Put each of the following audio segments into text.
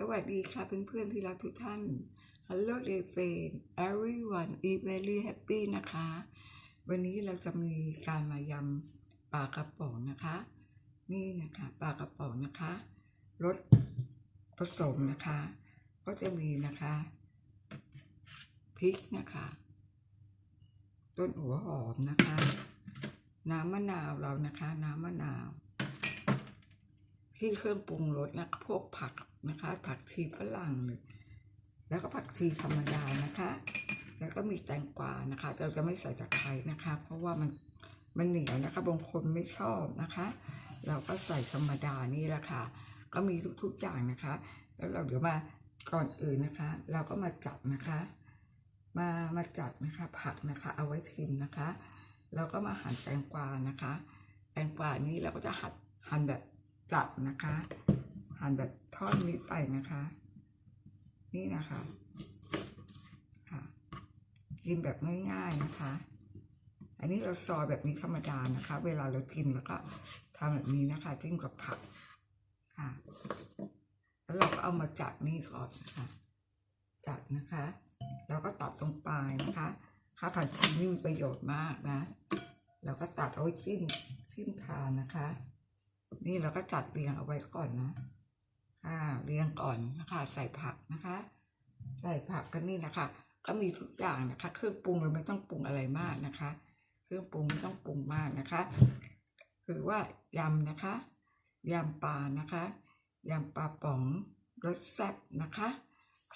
สวัสดีค่ะเพื่อนๆที่รักทุกท่าน Hello dear friend everyone is very happy นะคะ วันนี้เราจะมีการมายำปลากระป๋องนะคะ นี่นะคะปลากระป๋องนะคะรสผสมนะคะ ก็จะมีนะคะพริกนะคะ ต้นหัวหอมนะคะ น้ำมะนาวเรานะคะ น้ำมะนาวที่เครื่องปรุงรสนะพวกผัก นะคะ ผักชีฝรั่งแล้วก็ผักชีธรรมดานะคะ แล้วก็มีแตงกวานะคะ เราจะไม่ใส่ตะไคร้นะคะ เพราะว่ามันมันเหนียวนะคะบางคนไม่ชอบนะคะ เราก็ใส่ธรรมดานี่แหละค่ะ ก็มีทุกๆอย่างนะคะ แล้วเราเดี๋ยวมาก่อนอื่นนะคะ เราก็มาจัดนะคะ มามาจัดนะคะ ผักนะคะ เอาไว้ชิมนะคะ เราก็มาหั่นแตงกวานะคะ แตงกวานี้เราก็จะหั่นหั่นแบบจัดนะคะ หั่นแบบท่อนนี้ไปนะคะ นี่นะคะค่ะกินแบบง่ายๆนะคะ อันนี้เราซอยแบบนี้ธรรมดานะคะ เวลาเรากินแล้วก็ทำแบบนี้นะคะจิ้มกับผักค่ะแล้วเราก็เอามาจัดนี่ก่อนนะคะจัดนะคะแล้วก็ตัดตรงปลายนะคะข้าวผัดชีนี่มีประโยชน์มากนะเราก็ตัดเอาไว้จิ้มจิ้มทานนะคะ นี่เราก็จัดเรียงเอาไว้ก่อนนะ เรียงก่อนนะคะ ใส่ผักนะคะ ใส่ผักกันนี่นะคะ ก็มีทุกอย่างนะคะ เครื่องปรุงเราไม่ต้องปรุงอะไรมากนะคะ เครื่องปรุงไม่ต้องปรุงมากนะคะ คือว่ายำนะคะยำปลานะคะยำปลาป๋องรสแซ่บนะคะ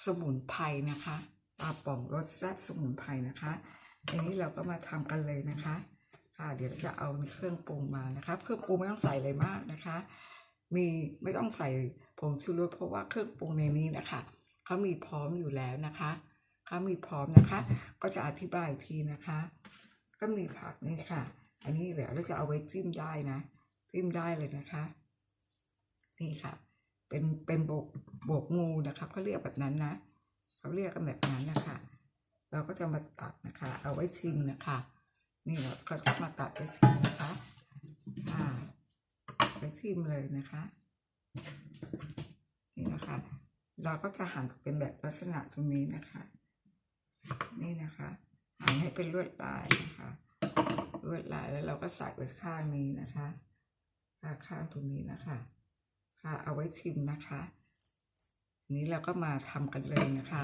สมุนไพรนะคะปลาป๋องรสแซ่บสมุนไพรนะคะอันนี้เราก็มาทำกันเลยนะคะ ค่ะ เดี๋ยวเราจะเอาเครื่องปรุงมานะคะ เครื่องปรุงไม่ต้องใส่อะไรมากนะคะ มีไม่ต้องใส่ผงชูรสเพราะว่าเครื่องปรุงในนี้นะคะเขามีพร้อมอยู่แล้วนะคะเขามีพร้อมนะคะ ก็จะอธิบายทีนะคะ ก็มีผักนี่ค่ะ อันนี้เดี๋ยวเราจะเอาไว้จิ้มได้นะ จิ้มได้เลยนะคะ นี่ค่ะ เป็นเป็นโบกโบกงูนะคะเขาเรียกแบบนั้นนะเขาเรียกกันแบบนั้นนะคะเราก็จะมาตัดนะคะ เอาไว้ชิมนะคะ นี่เราก็จะมาตัดไปชิมนะคะอ่า ชิมเลยนะคะ นี่นะคะ เราก็จะหั่นเป็นแบบลักษณะตรงนี้นะคะ นี่นะคะหั่นให้เป็นลวดลายนะคะลวดลายแล้วเราก็ใส่ไว้ข้างนี้นะคะข้างข้างตรงนี้นะคะค่ะเอาไว้ชิมนะคะนี้เราก็มาทำกันเลยนะคะ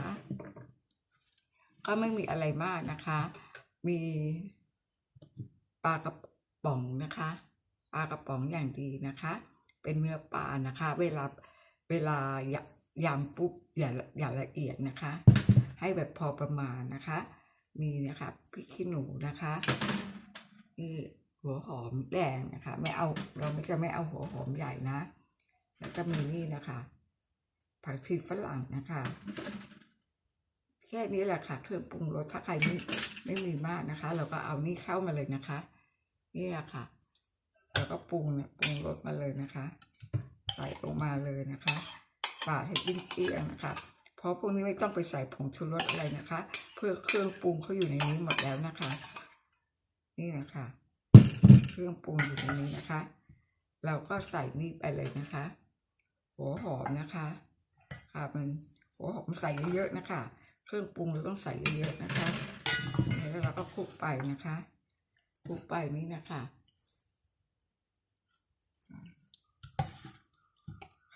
ก็ไม่มีอะไรมากนะคะ มีปลากระป๋องนะคะ ปลากระป๋องอย่างดีนะคะ เป็นเนื้อปลานะคะ เวลาเวลายำปุ๊บอย่าอย่าละเอียดนะคะ ให้แบบพอประมาณนะคะ มีนะคะพริกขี้หนูนะคะนี่หัวหอมแดงนะคะ ไม่เอาเราไม่จะไม่เอาหัวหอมใหญ่นะ แล้วก็มีนี่นะคะ ผักชีฝรั่งนะคะแค่นี้แหละค่ะเครื่องปรุงรสถ้าใครไม่ไม่มีมากนะคะ เราก็เอานี่เข้ามาเลยนะคะ นี่แหละค่ะ แล้วก็ปรุงเนี่ยปรุงรสมาเลยนะคะ ใส่ลงมาเลยนะคะปาดให้จิ้มเกลี้ยงนะคะ เพราะพวกนี้ไม่ต้องไปใส่ผงชูรสอะไรนะคะ เพื่อเครื่องปรุงเขาอยู่ในนี้หมดแล้วนะคะ นี่นะคะ เครื่องปรุงอยู่ในนี้นะคะ เราก็ใส่นี่ไปเลยนะคะ หัวหอมนะคะ ค่ะมันหัวหอมใส่เยอะๆนะคะ เครื่องปรุงเราต้องใส่เยอะๆนะคะแล้วเราก็คลุกไปนะคะคลุกไปนี่นะคะ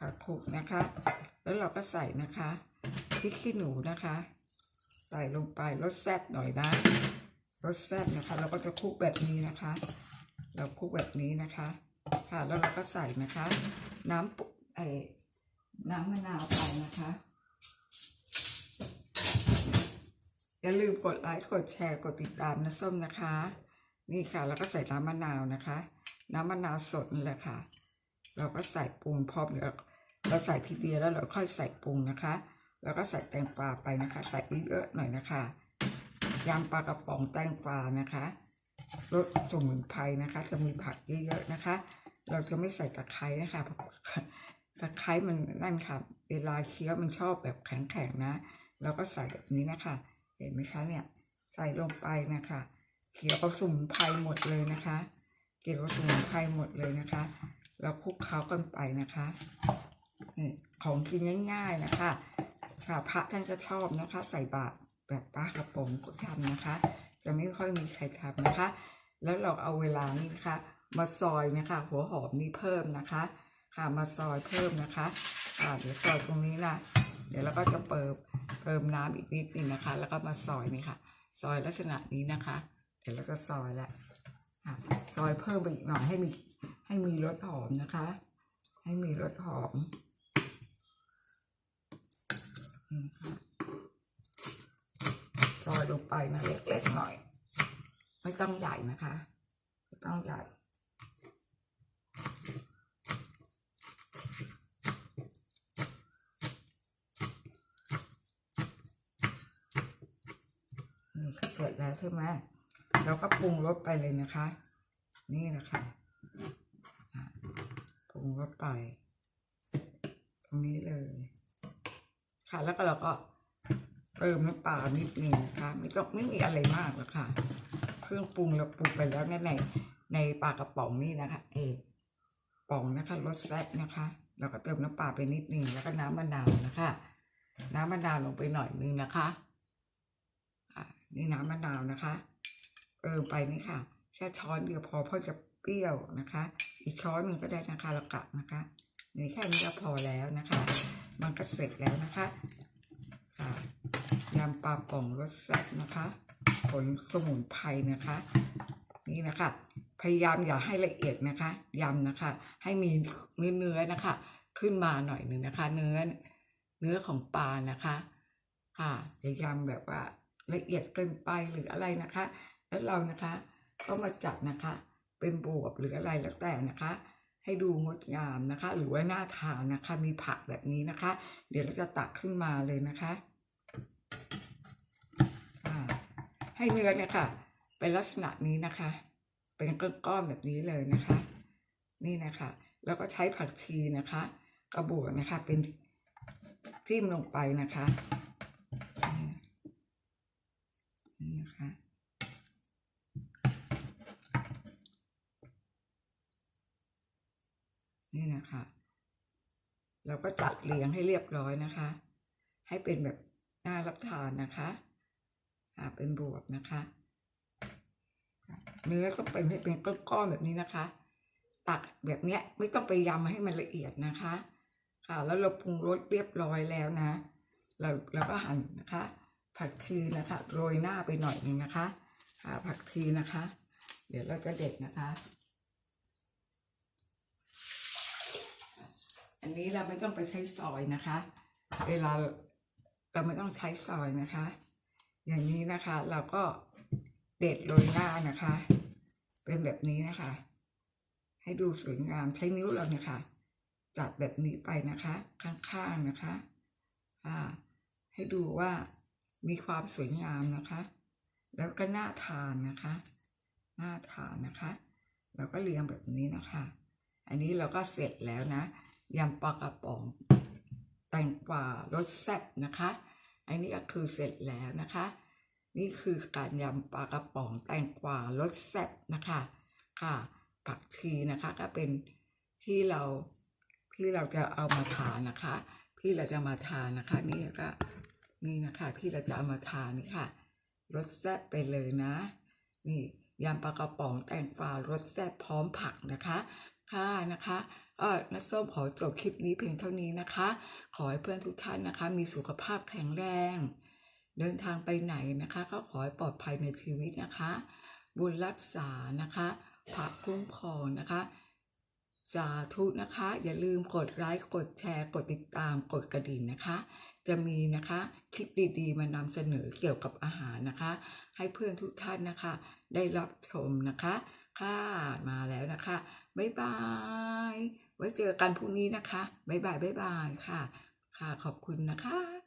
ค่ะคลุกนะคะ แล้วเราก็ใส่นะคะพริกขี้หนูนะคะ ใส่ลงไปรสแซ่บหน่อยนะรสแซ่บนะคะ เราก็จะคลุกแบบนี้นะคะ เราคลุกแบบนี้นะคะ ค่ะแล้วเราก็ใส่นะคะ น้ำปุไอน้ำมะนาวไปนะคะอย่าลืมกดไลค์กดแชร์กดติดตามนะส้มนะคะ นี่ค่ะ แล้วก็ใส่น้ำมะนาวนะคะ น้ำมะนาวสดนี่แหละค่ะ เราก็ใส่ปรุงพร้อมเดี๋ยว เราใส่ทีเดียวแล้วเราค่อยใส่ปรุงนะคะ แล้วก็ใส่แตงกวาไปนะคะ ใส่เยอะๆหน่อยนะคะยำปลากระป๋องแตงกวานะคะรสสมุนไพรนะคะ จะมีผักเยอะๆนะคะ เราจะไม่ใส่ตะไคร้นะคะเพราะตะไคร้มันนั่นค่ะ เวลาเคี้ยวมันชอบแบบแข็งๆนะเราก็ใส่แบบนี้นะคะ เห็นไหมคะเนี่ยใส่ลงไปนะคะเขียวกับสมุนไพรหมดเลยนะคะ เกี่ยวกับสมุนไพรหมดเลยนะคะเราคลุกเคล้ากันไปนะคะ ของกินง่าย ๆนะคะ ค่ะพระท่านก็ชอบนะคะ ใส่บาตรแบบปลากระป๋องก็ทำนะคะ จะไม่ค่อยมีใครทำนะคะ แล้วเราเอาเวลานี้นะคะ มาซอยนะคะ หัวหอมนี่เพิ่มนะคะ ค่ะมาซอยเพิ่มนะคะค่ะเดี๋ยวซอยตรงนี้นะเดี๋ยวเราก็จะเปิมเติมน้ำอีกนิดนึงนะคะ แล้วก็มาซอยนี่ค่ะ ซอยลักษณะนี้นะคะ เดี๋ยวเราจะซอยละค่ะซอยเพิ่มไปอีกหน่อยให้มีให้มีรสหอมนะคะ ให้มีรสหอม ซอยลงไปนะเล็กๆหน่อย ไม่ต้องใหญ่นะคะ ไม่ต้องใหญ่นี่ก็เสร็จแล้วใช่ไหมเราก็ปรุงรสไปเลยนะคะ นี่นะคะ่ะปรุงรสไป ตรงนี้เลย ค่ะ แล้วก็เราก็เติมน้ำปลานิดนึงนะคะ ไม่ต้องไม่มีอะไรมากหรอกค่ะ เครื่องปรุงเราปรุงไปแล้วในในในปลากระป๋องนี่นะคะ เอป๋องนะคะรสแซ่บนะคะ เราก็เติมน้ำปลาไปนิดนึงแล้วก็น้ำมะนาวนะคะ น้ำมะนาวลงไปหน่อยนึงนะคะนี่น้ำมะนาวนะคะเออไปนี่ค่ะแค่ช้อนเดียวพอเพราะจะเปรี้ยวนะคะ อีกช้อนหนึ่งก็ได้นะคะล้วกะนะคะ นี่แค่นี้ก็พอแล้วนะคะ มันก็เสร็จแล้วนะคะค่ะยำปลาป่องรสแซ่บนะคะ ผลสมุนไพรนะคะ นี่นะคะ พยายามอย่าให้ละเอียดนะคะยำนะคะ ให้มีเนื้อเนื้อนะคะ ขึ้นมาหน่อยหนึ่งนะคะ เนื้อเนื้อของปลานะคะ ค่ะอย่ายำแบบว่าละเอียดเกินไปหรืออะไรนะคะ แล้วเรานะคะก็มาจัดนะคะ เป็นบวบหรืออะไรแล้วแต่นะคะ ให้ดูงดงามนะคะ หรือว่าน่าทานนะคะ มีผักแบบนี้นะคะ เดี๋ยวเราจะตักขึ้นมาเลยนะคะให้เนื้อเนี่ยค่ะ เป็นลักษณะนี้นะคะ เป็นก้อนๆแบบนี้เลยนะคะ นี่นะคะ แล้วก็ใช้ผักชีนะคะ กระบวกนะคะเป็นจิ้มลงไปนะคะนี่นะคะ นี่นะคะ เราก็จัดเรียงให้เรียบร้อยนะคะ ให้เป็นแบบน่ารับทานนะคะอ่าเป็นบวบนะคะ เนื้อก็เป็นให้เป็นก้อนๆแบบนี้นะคะ ตักแบบเนี้ยไม่ต้องไปยำให้มันละเอียดนะคะ ค่ะแล้วเราปรุงรสเรียบร้อยแล้วนะ เราเราก็หั่นนะคะ ผักชีนะคะโรยหน้าไปหน่อยหนึ่งนะคะค่ะผักชีนะคะ เดี๋ยวเราจะเด็ดนะคะ อันนี้เราไม่ต้องไปใช้ซอยนะคะ เวลาเราไม่ต้องใช้ซอยนะคะ อย่างนี้นะคะเราก็เด็ดโรยหน้านะคะ เป็นแบบนี้นะคะ ให้ดูสวยงามใช้นิ้วเราเนี่ยค่ะ จัดแบบนี้ไปนะคะ ข้างๆนะคะอ่าให้ดูว่ามีความสวยงามนะคะ แล้วก็น่าทานนะคะน่าทานนะคะ เราก็เรียงแบบนี้นะคะ อันนี้เราก็เสร็จแล้วนะ ยำปลากระป๋อง แตงกวารสแซ่บนะคะ อันนี้ก็คือเสร็จแล้วนะคะ นี่คือการยำปลากระป๋องแตงกวารสแซ่บนะคะค่ะผักชีนะคะก็เป็นที่เราที่เราจะเอามาทานนะคะ ที่เราจะมาทานนะคะ นี่ก็นี่นะคะที่เราจะเอามาทานนี่ค่ะรสแซ่บไปเลยนะ นี่ยำปลากระป๋องแตงกวารสแซ่บพร้อมผักนะคะ ค่ะนะคะ เออนัส้มขอจบคลิปนี้เพียงเท่านี้นะคะ ขอให้เพื่อนทุกท่านนะคะ มีสุขภาพแข็งแรง เดินทางไปไหนนะคะ ก็ขอให้ปลอดภัยในชีวิตนะคะ บุญรักษานะคะพระคุ้มครองนะคะสาธุนะคะ อย่าลืมกดไลค์กดแชร์กดติดตามกดกระดิ่งนะคะ จะมีนะคะคลิปดีๆ มานำเสนอเกี่ยวกับอาหารนะคะ ให้เพื่อนทุกท่านนะคะ ได้รับชมนะคะ ค่ะมาแล้วนะคะ บ๊ายบาย ไว้เจอกันพรุ่งนี้นะคะ บ๊ายบายบ๊ายบายค่ะ ค่ะขอบคุณนะคะ